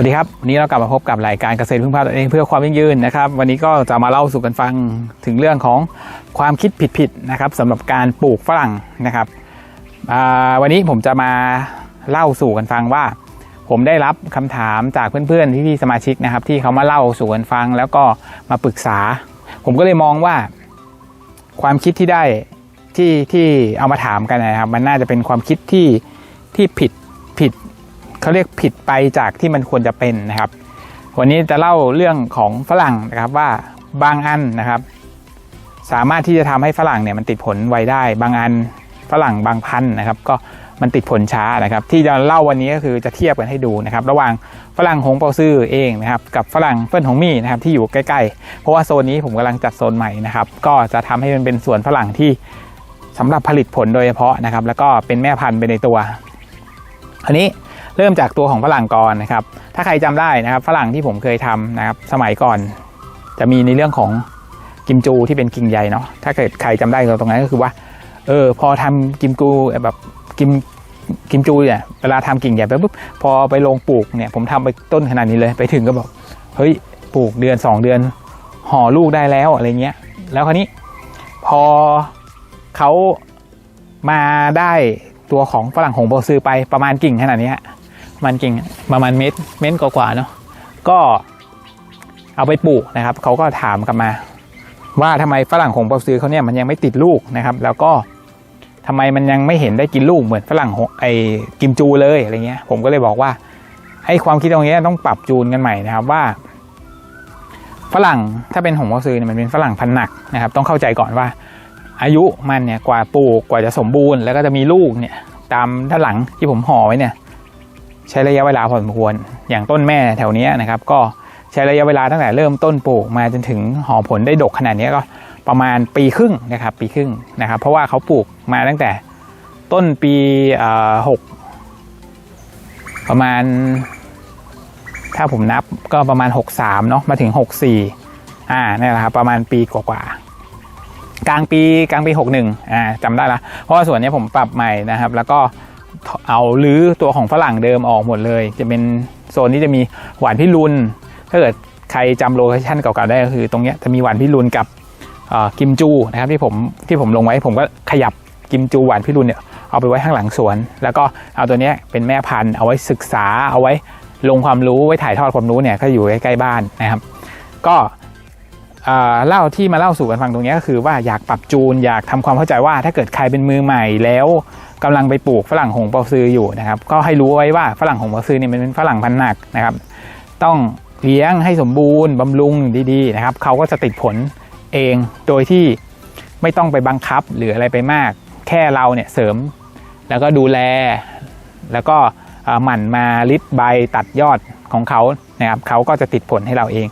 วัสดีครับ วันนี้เรากลับมาพบกับรายการเกษตรพึ่งพาตัวเองเพื่อความยั่งยืนนะครับ วันนี้ก็จะมาเล่าสู่กันฟังถึงเรื่องของความคิดผิดๆนะครับสำหรับการปลูกฝรั่งนะครับวันนี้ผมจะมาเล่าสู่กันฟังว่า ผมได้รับคำถามจากเพื่อนๆพี่ๆสมาชิกนะครับ ที่เขามาเล่าสู่กันฟังแล้วก็มาปรึกษา ผมก็เลยมองว่า ความคิดที่ได้ที่ที่เอามาถามกันนะครับ มันน่าจะเป็นความคิดที่ที่ผิดผิด เขาเรียกผิดไปจากที่มันควรจะเป็นนะครับ วันนี้จะเล่าเรื่องของฝรั่งนะครับว่าบางอันนะครับ สามารถที่จะทำให้ฝรั่งเนี่ยมันติดผลไวได้ บางอันฝรั่งบางพันนะครับ ก็มันติดผลช้านะครับ ที่จะเล่าวันนี้ก็คือจะเทียบกันให้ดูนะครับ ระหว่างฝรั่งหงเปาซื่อเองนะครับ กับฝรั่งเฟิ่นหงมี่นะครับที่อยู่ใกล้ๆ เพราะว่าโซนนี้ผมกำลังจัดโซนใหม่นะครับ ก็จะทำให้มันเป็นสวนฝรั่งที่สำหรับผลิตผลโดยเฉพาะนะครับ แล้วก็เป็นแม่พันธุ์ไปในตัวอันนี้ เริ่มจากตัวของฝรั่งก่อนนะครับ ถ้าใครจำได้นะครับฝรั่งที่ผมเคยทำนะครับสมัยก่อน จะมีในเรื่องของกิมจูที่เป็นกิ่งใหญ่เนาะถ้าเกิดใครจำได้ตรงนั้นก็คือว่าเออพอทำกิมจูแบบกิมกิมจูเนี่ยเวลาทำกิ่งใหญ่ไปปุ๊บพอไปลงปลูกเนี่ยผมทำไปต้นขนาดนี้เลยไปถึงก็บอกเฮ้ยปลูกเดือนสองเดือนห่อลูกได้แล้วอะไรเงี้ย แล้วคราวนี้พอเขามาได้ตัวของฝรั่งหงโบซือไปประมาณกิ่งขนาดนี้ มันกิ่งประมาณเม็ดเม็ดกว่าๆเนาะก็เอาไปปลูกนะครับเขาก็ถามกลับมา ว่าทำไมฝรั่งหงโบซื้อเขาเนี่ยมันยังไม่ติดลูกนะครับ แล้วก็ทำไมมันยังไม่เห็นได้กินลูกเหมือนฝรั่งไอ้กิมจูเลยอะไรเงี้ย ผมก็เลยบอกว่าไอ้ความคิดตรงนี้ต้องปรับจูนกันใหม่นะครับว่า ฝรั่งถ้าเป็นหงโบซื้อเนี่ยมันเป็นฝรั่งพันหนักนะครับ ต้องเข้าใจก่อนว่า อายุมันเนี่ยกว่าปลูกกว่าจะสมบูรณ์ แล้วก็จะมีลูกเนี่ยตามด้านหลังที่ผมห่อไว้เนี่ย ใช้ระยะเวลาพอสมควร อย่างต้นแม่แถวเนี้ยนะครับ ก็ใช้ระยะเวลาตั้งแต่เริ่มต้นปลูกมาจนถึงห่อผลได้ดกขนาดนี้ก็ประมาณปีครึ่งนะครับ ปีครึ่งนะครับ เพราะว่าเขาปลูกมาตั้งแต่ต้นปีหกประมาณ ถ้าผมนับก็ประมาณ 63เนาะมาถึง 64อ่านี่แหละครับประมาณปีกว่าๆกลางปีกลางปี 61อ่าจำได้ละเพราะว่าส่วนนี้ผมปรับใหม่นะครับ แล้วก็ เอาลื้อตัวของฝรั่งเดิมออกหมดเลย จะเป็นโซนที่จะมีหวานพิรุณถ้าเกิดใครจำโลเคชั่นเก่าๆได้ก็คือ ตรงนี้จะมีหวานพิรุณกับกิมจูนะครับที่ผมที่ผมลงไว้ผมก็ขยับกิมจูหวานพิรุณเนี่ยเอาไปไว้ข้างหลังสวน แล้วก็เอาตัวนี้เป็นแม่พันธุ์เอาไว้ศึกษาเอาไว้ลงความรู้ไว้ถ่ายทอดความรู้เนี่ยก็อยู่ใกล้ๆบ้านนะครับ ก็ เล่าที่มาเล่าสู่กันฟังตรงนี้ก็คือว่าอยากปรับจูนอยากทำความเข้าใจว่า ถ้าเกิดใครเป็นมือใหม่แล้วกำลังไปปลูกฝรั่งหงเปาซืออยู่นะครับ ก็ให้รู้ไว้ว่าฝรั่งหงเปาซือเนี่ยมันเป็นฝรั่งพันธุ์หนักนะครับ ต้องเลี้ยงให้สมบูรณ์บำรุงดีๆนะครับเขาก็จะติดผลเองโดยที่ไม่ต้องไปบังคับหรืออะไรไปมาก แค่เราเนี่ยเสริม แล้วก็ดูแล แล้วก็หมั่นมาลิดใบตัดยอดของเขานะครับเขาก็จะติดผลให้เราเอง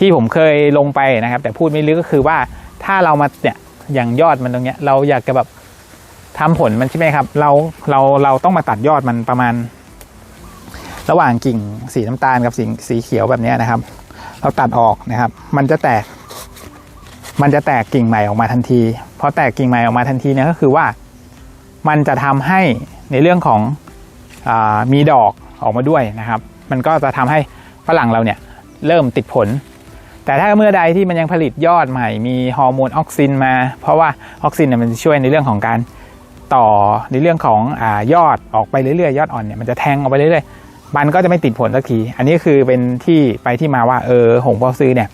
ที่ผมเคยลงไปนะครับ แต่พูดไม่ลึกก็คือว่าถ้าเรามาเนี่ยอย่างยอดมันตรงเนี้ย เราอยากจะแบบทำผลมันใช่ไหมครับ เราเราเราต้องมาตัดยอดมันประมาณ ระหว่างกิ่งสีน้ำตาลกับสีสีเขียวแบบนี้นะครับ เราตัดออกนะครับ มันจะแตก มันจะแตกกิ่งใหม่ออกมาทันทีพอแตกกิ่งใหม่ออกมาทันทีเนี่ยก็คือว่ามันจะทำให้ในเรื่องของอมีดอกออกมาด้วยนะครับ มันก็จะทำให้ฝรั่งเราเนี่ยเริ่มติดผล แต่ถ้าเมื่อใดที่มันยังผลิตยอดใหม่ มีฮอร์โมนออกซินมา เพราะว่าออกซินเนี่ยมันช่วยในเรื่องของการต่อในเรื่องของอยอดออกไปเรื่อยๆ ยอดอ่อนเนี่ยมันจะแทงออกไปเรื่อยๆ มันก็จะไม่ติดผลสักที อันนี้คือเป็นที่ไปที่มาว่าเออหงเปาซื้อเนี่ย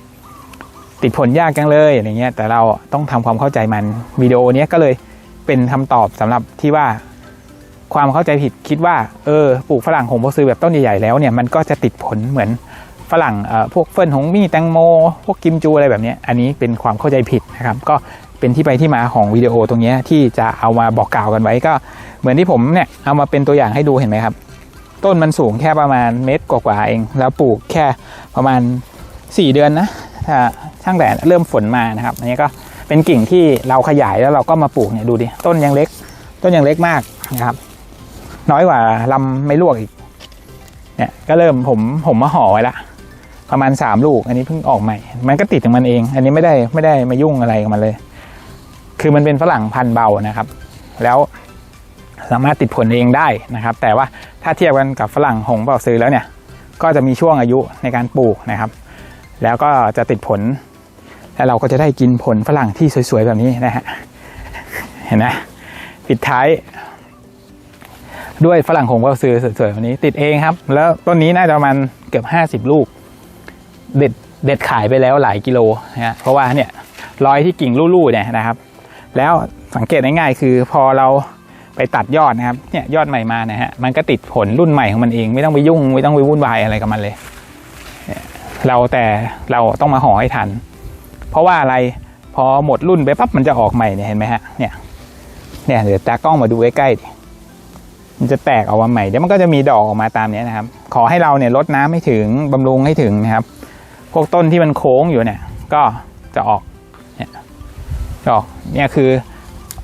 ติดผลยากจังเลยอะไรเงี้ย แต่เราต้องทำความเข้าใจมันวิดีโอนี้ก็เลยเป็นคำตอบสำหรับที่ว่าความเข้าใจผิดคิดว่าเออปลูกฝรั่งหงเปาซื้อแบบต้นใหญ่ๆแล้วเนี่ยมันก็จะติดผลเหมือน ฝรั่งพวกเฟิร์นหงมี่แตงโม พวกกิมจูอะไรแบบนี้อันนี้เป็นความเข้าใจผิดนะครับก็เป็นที่ไปที่มาของวิดีโอตรงนี้ที่จะเอามาบอกกล่าวกันไว้ก็เหมือนที่ผมเนี่ยเอามาเป็นตัวอย่างให้ดูเห็นไหมครับ ต้นมันสูงแค่ประมาณเมตรกว่าๆเอง แล้วปลูกแค่ประมาณ 4 เดือนนะถ้าช่างแต่เริ่มฝนมานะครับอันนี้ก็เป็นกิ่งที่เราขยายแล้วเราก็มาปลูกเนี่ยดูดิต้นยังเล็ก ต้นยังเล็กมากนะครับ น้อยกว่าลำไม่ลวกอีกเนี่ยก็เริ่มผมผมมาห่อไว้ละ ประมาณสามลูก อันนี้เพิ่งออกใหม่ มันก็ติดของมันเอง อันนี้ไม่ได้ไม่ได้มายุ่งอะไรกับมันเลย คือมันเป็นฝรั่งพันธุ์เบานะครับ แล้วสามารถติดผลเองได้นะครับ แต่ว่าถ้าเทียบกันกับฝรั่งหงเบาซื้อแล้วเนี่ย ก็จะมีช่วงอายุในการปลูกนะครับ แล้วก็จะติดผล แล้วเราก็จะได้กินผลฝรั่งที่สวยๆแบบนี้นะฮะ เห็นไหมปิดท้าย ด้วยฝรั่งผมก็ซื้อสวยๆแบบนี้ ติดเองครับ แล้วต้นนี้น่าจะประมาณเกือบห้าสิบลูก เด็ดเด็ดขายไปแล้วหลายกิโลนะเพราะว่าเนี่ยรอยที่กิ่งลู่ๆเนี่ยนะครับ แล้วสังเกตง่ายๆคือพอเราไปตัดยอดนะครับเนี่ยยอดใหม่มานะฮะมันก็ติดผลรุ่นใหม่ของมันเองไม่ต้องไปยุ่งไม่ต้องไปวุ่นวายอะไรกับมันเลย เราแต่เราต้องมาห่อให้ทัน เพราะว่าอะไรพอหมดรุ่นไปปั๊บมันจะออกใหม่เนี่ยเห็นไหมฮะเนี่ยเนี่ยเดี๋ยวตากล้องมาดูใกล้ๆมันจะแตกออกมาใหม่เดี๋ยวมันก็จะมีดอกออกมาตามเนี้ยนะครับ ขอให้เราเนี่ยลดน้ำให้ถึงบำรุงให้ถึงนะครับ วกต้นที่มันโค้งอยู่เนี่ย ก็จะออกเนี่ยออกเนี่ยคือ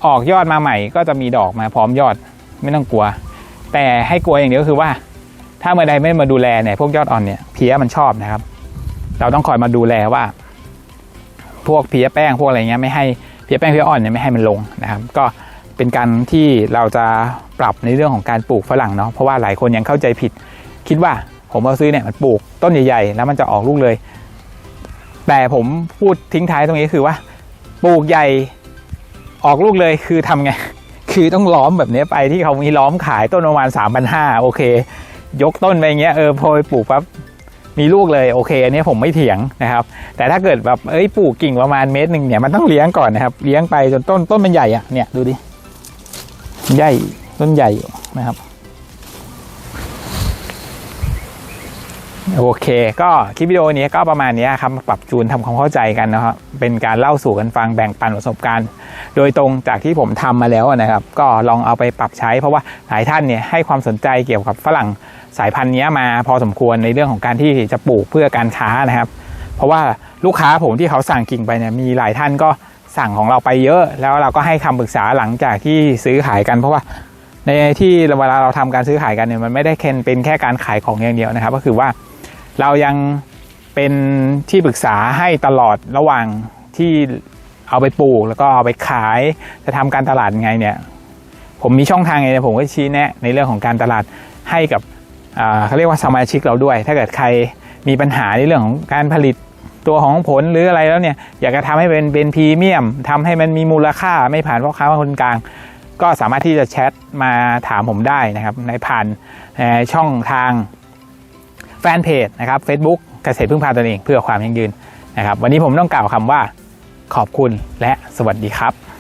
ออกยอดมาใหม่ก็จะมีดอกมาพร้อมยอดไม่ต้องกลัว แต่ให้กลัวอย่างเดียวก็คือว่า ถ้าเมื่อใดไม่มาดูแลเนี่ยพวกยอดอ่อนเนี่ยเพี้ยมันชอบนะครับ เราต้องคอยมาดูแลว่า พวกเพี้ยแป้งพวกอะไรเงี้ยไม่ให้เพี้ยแป้งเพี้ยอ่อนเนี่ยไม่ให้มันลงนะครับ ก็เป็นการที่เราจะปรับในเรื่องของการปลูกฝรั่งเนาะเพราะว่าหลายคนยังเข้าใจผิด คิดว่าผมเอาซื้อเนี่ยมันปลูกต้นใหญ่ๆ แล้วมันจะออกลูกเลย แต่ผมพูดทิ้งท้ายตรงนี้คือว่า ปลูกใหญ่ออกลูกเลยคือทำไง คือต้องล้อมแบบนี้ไปที่เขามีล้อมขายต้นประมาณสามพันห้าโอเค ยกต้นไปอย่างเงี้ยเออพอปลูกปั๊บมีลูกเลยโอเค อันนี้ผมไม่เถียงนะครับ แต่ถ้าเกิดแบบเอ้ยปลูกกิ่งประมาณเมตรหนึ่งเนี่ยมันต้องเลี้ยงก่อนนะครับเลี้ยงไปจนต้นต้นมันใหญ่อะเนี่ยดูดิใหญ่ต้นใหญ่นะครับ โอเค ก็คลิปวิดีโอนี้ก็ประมาณนี้ครับปรับจูนทำความเข้าใจกันนะครับเป็นการเล่าสู่กันฟังแบ่งปันประสบการณ์ โดยตรงจากที่ผมทำมาแล้วนะครับ ก็ลองเอาไปปรับใช้ เพราะว่าหลายท่านเนี่ยให้ความสนใจเกี่ยวกับฝรั่งสายพันธุ์นี้มาพอสมควรในเรื่องของการที่จะปลูกเพื่อการค้านะครับ เพราะว่าลูกค้าผมที่เขาสั่งกิ่งไปเนี่ยมีหลายท่านก็สั่งของเราไปเยอะ แล้วเราก็ให้คำปรึกษาหลังจากที่ซื้อขายกัน เพราะว่าในที่เวลาเราทำการซื้อขายกันเนี่ยมันไม่ได้แค่เป็นแค่การขายของอย่างเดียวนะครับ ก็คือว่า เรายังเป็นที่ปรึกษาให้ตลอดระหว่างที่เอาไปปลูกแล้วก็เอาไปขายจะทำการตลาดไงเนี่ยผมมีช่องทางไงเนี่ยผมก็ชี้แนะในเรื่องของการตลาดให้กับเขาเรียกว่าสมาชิกเราด้วย ถ้าเกิดใครมีปัญหาในเรื่องของการผลิตตัวของผลหรืออะไรแล้วเนี่ยอยากจะทำให้เป็นเป็นพรีเมียมทำให้มันมีมูลค่าไม่ผ่านพ่อค้าคนกลาง ก็สามารถที่จะแชทมาถามผมได้นะครับในผ่านช่องทาง แฟนเพจนะครับ Facebook เกษตรพึ่งพาตนเองเพื่อความยั่งยืนนะครับ วันนี้ผมต้องกล่าวคำว่าขอบคุณและสวัสดีครับ